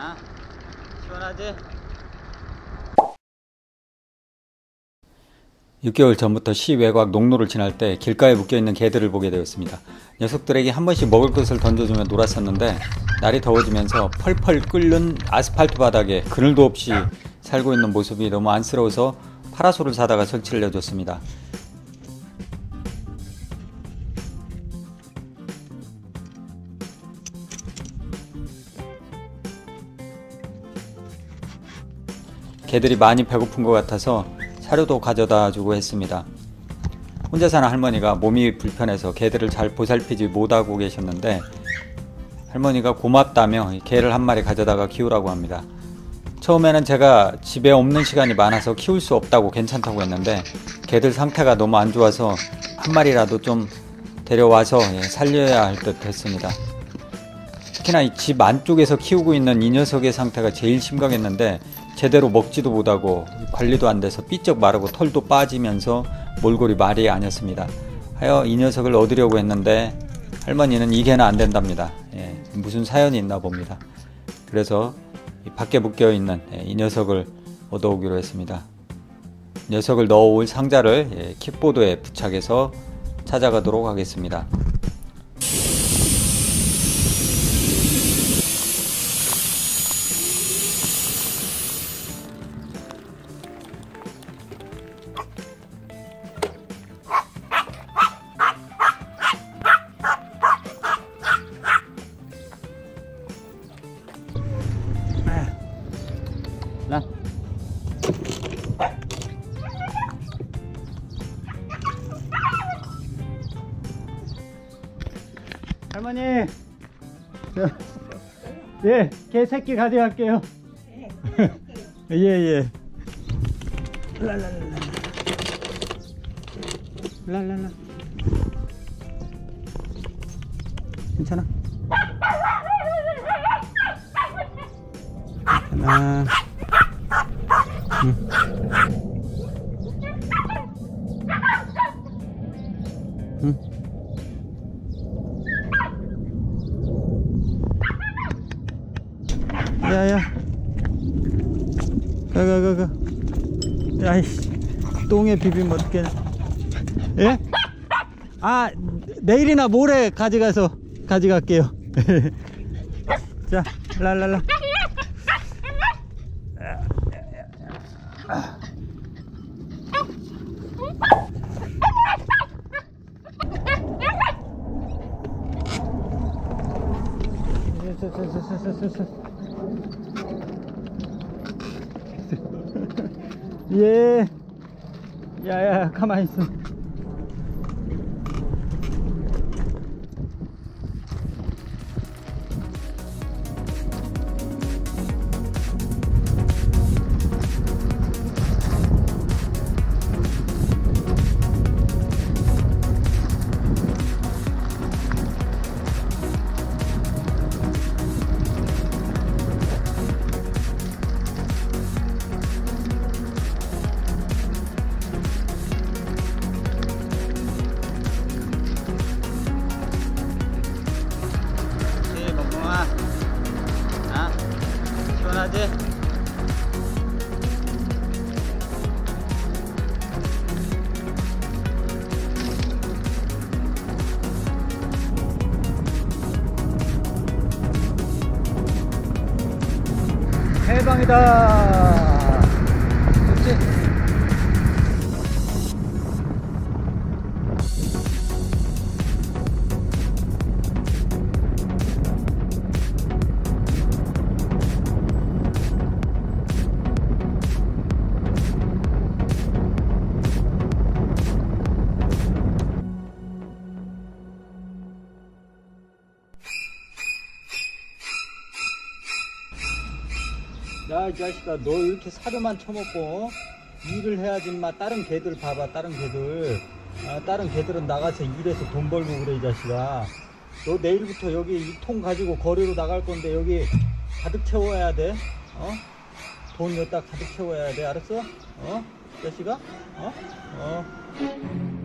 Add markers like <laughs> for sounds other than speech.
아, 시원하지? 6개월 전부터 시 외곽 농로를 지날 때 길가에 묶여있는 개들을 보게 되었습니다. 녀석들에게 한 번씩 먹을 것을 던져주며 놀았었는데 날이 더워지면서 펄펄 끓는 아스팔트 바닥에 그늘도 없이 살고 있는 모습이 너무 안쓰러워서 파라솔을 사다가 설치를 해줬습니다. 개들이 많이 배고픈 것 같아서 사료도 가져다 주고 했습니다. 혼자 사는 할머니가 몸이 불편해서 개들을 잘 보살피지 못하고 계셨는데 할머니가 고맙다며 개를 한 마리 가져다가 키우라고 합니다. 처음에는 제가 집에 없는 시간이 많아서 키울 수 없다고 괜찮다고 했는데 개들 상태가 너무 안 좋아서 한 마리라도 좀 데려와서 예, 살려야 할 듯 했습니다. 특히나 집 안쪽에서 키우고 있는 이 녀석의 상태가 제일 심각했는데 제대로 먹지도 못하고 관리도 안 돼서 삐쩍 마르고 털도 빠지면서 몰골이 말이 아니었습니다. 하여 이 녀석을 얻으려고 했는데 할머니는 이게는 안 된답니다. 예, 무슨 사연이 있나 봅니다. 그래서 밖에 묶여 있는 예, 이 녀석을 얻어오기로 했습니다. 녀석을 넣어올 상자를 예, 킥보드에 부착해서 찾아가도록 하겠습니다. 할머니. 저, 예, 개 새끼 가져갈게요. 예, 예. 랄랄랄라. 랄랄라. 괜찮아? 하나. 응. 응. 야야. 가가 가가. 야이씨. 똥에 비비면 어떡해. 예? 아, 내일이나 모레 가져가서 가져갈게요. <laughs> 자, 랄랄라. 예. 야야, 가만히 있어. 시원하지? 해방이다. 야, 이 자식아, 너 이렇게 사료만 처먹고, 어? 일을 해야지, 마. 다른 개들 봐봐, 다른 개들. 아, 다른 개들은 나가서 일해서 돈 벌고 그래, 이 자식아. 너 내일부터 여기 이 통 가지고 거리로 나갈 건데, 여기 가득 채워야 돼. 어? 돈 여기다 가득 채워야 돼, 알았어? 어? 이 자식아? 어? 어?